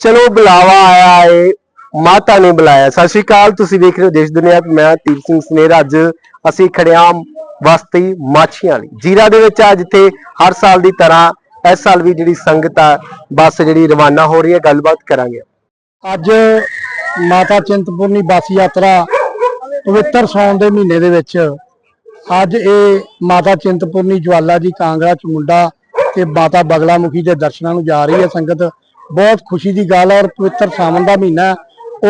ਚਲੋ ਬੁਲਾਵਾ ਆਇਆ ਏ, ਮਾਤਾ ਨੇ ਬੁਲਾਇਆ। ਸਤਿ ਸ਼੍ਰੀ ਅਕਾਲ, ਤੁਸੀਂ ਦੇਖ ਰਹੇ ਹੋ ਦੇਸ਼ ਦੁਨੀਆ, ਮੈਂ ਤੀਰ ਸਿੰਘ ਸਨੇਰ ਅੱਜ ਅਸੀਂ ਖੜਿਆ ਵਸਤੀ ਮਾਛੀਆਂ ਵਾਲੀ ਜੀਰਾ ਦੇ ਵਿੱਚ ਆ, ਜਿੱਥੇ ਹਰ ਸਾਲ ਦੀ ਤਰ੍ਹਾਂ ਇਸ ਸਾਲ ਵੀ ਜਿਹੜੀ ਸੰਗਤ ਆ, ਬੱਸ ਜਿਹੜੀ ਰਵਾਨਾ ਹੋ ਰਹੀ ਹੈ, ਗੱਲਬਾਤ ਕਰਾਂਗੇ। ਅੱਜ ਮਾਤਾ ਚਿੰਤਪੁਰਨੀ ਬੱਸ ਯਾਤਰਾ ਪਵਿੱਤਰ ਸੌਣ ਦੇ ਮਹੀਨੇ ਦੇ ਵਿੱਚ ਅੱਜ ਇਹ ਮਾਤਾ ਚਿੰਤਪੁਰਨੀ ਜਵਾਲਾ ਜੀ ਕਾਂਗੜਾ ਚ ਮੁੰਡਾ ਤੇ ਮਾਤਾ ਬਗਲਾਮੁਖੀ ਦੇ ਦਰਸ਼ਨਾਂ ਨੂੰ ਜਾ ਰਹੀ ਹੈ ਸੰਗਤ। ਬਹੁਤ ਖੁਸ਼ੀ ਦੀ ਗੱਲ ਹੈ ਔਰ ਪਵਿੱਤਰ ਸਾਵਣ ਦਾ ਮਹੀਨਾ ਹੈ।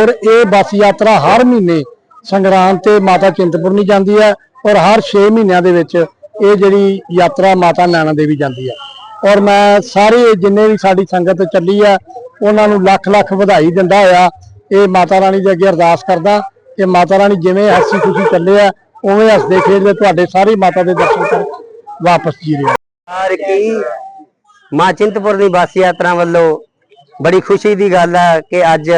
ਔਰ ਇਹ ਬੱਸ ਯਾਤਰਾ ਹਰ ਮਹੀਨੇ ਸੰਗਰਾਮ ਤੇ ਮਾਤਾ ਚਿੰਤਪੁਰਨੀ ਜਾਂਦੀ ਹੈ ਔਰ ਹਰ 6 ਮਹੀਨਿਆਂ ਦੇ ਵਿੱਚ ਇਹ ਜਿਹੜੀ ਯਾਤਰਾ ਮਾਤਾ ਨੈਣਾ ਦੇਵੀ ਜਾਂਦੀ ਹੈ। ਔਰ ਮੈਂ ਸਾਰੇ ਜਿੰਨੇ ਵੀ ਸਾਡੀ ਸੰਗਤ ਚੱਲੀ ਆ, ਉਹਨਾਂ ਨੂੰ ਲੱਖ ਲੱਖ ਵਧਾਈ ਦਿੰਦਾ ਹੋਇਆ। ਇਹ ਮਾਤਾ ਰਾਣੀ ਦੇ ਅੱਗੇ ਅਰਦਾਸ ਕਰਦਾ ਕਿ ਮਾਤਾ ਰਾਣੀ ਜਿਵੇਂ ਹੱਸੀ ਖੁਸ਼ੀ ਚੱਲੇ ਆ, ਉਵੇਂ ਹੱਸਦੇ ਖੇਡਦੇ ਤੁਹਾਡੇ ਸਾਰੇ ਮਾਤਾ ਦੇ ਦਰਸ਼ਨ ਕਰ ਵਾਪਸ ਜੀ ਰਹੇ ਹਰ ਕੀ ਮਾਂ ਚਿੰਤਪੁਰਨੀ ਬੱਸ ਯਾਤਰਾ ਵੱਲੋਂ ਬੜੀ ਖੁਸ਼ੀ ਦੀ ਗੱਲ ਹੈ ਕਿ ਅੱਜ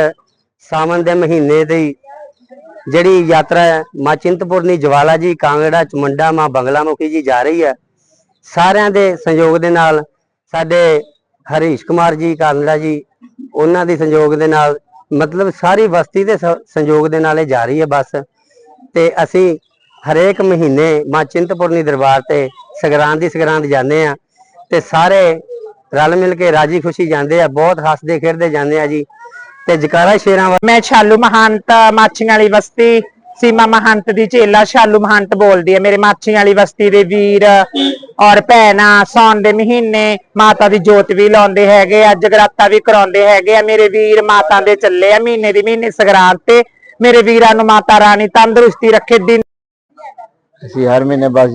ਸਾਵਣ ਦੇ ਮਹੀਨੇ ਦੀ ਜਿਹੜੀ ਯਾਤਰਾ ਹੈ, ਮਾਂ ਚਿੰਤਪੁਰਨੀ ਜਵਾਲਾ ਜੀ, ਕਾਂਗੜਾ, ਚਮੰਡਾ, ਮਾਂ ਬੰਗਲਾ ਮੁਖੀ ਜੀ ਜਾ ਰਹੀ ਹੈ। ਸਾਰਿਆਂ ਦੇ ਸੰਯੋਗ ਦੇ ਨਾਲ ਸਾਡੇ ਹਰੀਸ਼ ਕੁਮਾਰ ਜੀ, ਕਾਂਗੜਾ ਜੀ, ਉਹਨਾਂ ਦੇ ਸੰਯੋਗ ਦੇ ਨਾਲ, ਮਤਲਬ ਸਾਰੀ ਬਸਤੀ ਦੇ ਸ- ਸੰਯੋਗ ਦੇ ਨਾਲ ਇਹ ਜਾ ਰਹੀ ਹੈ ਬੱਸ। ਤੇ ਅਸੀਂ ਹਰੇਕ ਮਹੀਨੇ ਮਾਂ ਚਿੰਤਪੁਰਨੀ ਦਰਬਾਰ ਤੇ ਸਗਰਾਂ ਦੀ ਸਗਰਾਂ ਜਾਂਦੇ ਆ ਤੇ ਸਾਰੇ ਰਲ ਮਿਲ ਕੇ ਰਾਜੀ ਖੁਸ਼ੀ ਜਾਂਦੇ ਆ ਬਹੁਤ ਹੱਸਦੇ ਖੇਡਦੇ ਜਾਂਦੇ ਆ ਜੀ। ਤੇ ਜਕਾਰਾ ਸ਼ੇਰਾਂ ਵਾ- ਮੈਂ ਸ਼ਾਲੂ ਮਹੰਤ ਮਾਛੀਆਂ ਵਾਲੀ ਬਸਤੀ। ਸੀਮਾ ਮਹੰਤ ਦੀ ਚੇਲਾ ਸ਼ਾਲੂ ਮਹੰਤ ਬੋਲਦੀ ਹੈ। ਮੇਰੇ ਮਾਛੀਆਂ ਵਾਲੀ ਬਸਤੀ ਦੇ ਵੀਰ ਔਰ ਭੈਣਾਂ ਸੌਣ ਦੇ ਮਹੀਨੇ ਮਾਤਾ ਦੀ ਜੋਤ ਵੀ ਲਾਉਂਦੇ ਹੈਗੇ ਆ ਜਗਰਾਤਾ ਵੀ ਕਰਾਉਂਦੇ ਹੈਗੇ ਆ। ਮੇਰੇ ਵੀਰ ਮਾਤਾ ਦੇ ਚੱਲੇ ਆ ਮਹੀਨੇ ਦੀ ਮਹੀਨੇ ਸਗਰਾਂਦ ਤੇ। ਮੇਰੇ ਵੀਰਾਂ ਨੂੰ ਮਾਤਾ ਰਾਣੀ ਤੰਦਰੁਸਤੀ ਰੱਖੇ ਦਿਨ ਅਸੀਂ ਹਰ ਮਹੀਨੇ ਬੱਸ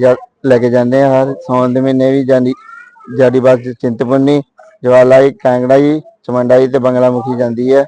ਲੈ ਕੇ ਜਾਂਦੇ ਹਾਂ ਹਰ ਸੌਣ ਦੇ ਮਹੀਨੇ ਵੀ ਜਾਂਦੀ ਜਾਡੀ ਚਿੰਤਪੁਰਨੀ ਜਵਾਲਾ ਕਾਂਗੜਾਈ ਚਮੰਡਾਈ ਤੇ ਬੰਗਲਾ ਮੁਖੀ ਜਾਂਦੀ ਹੈ।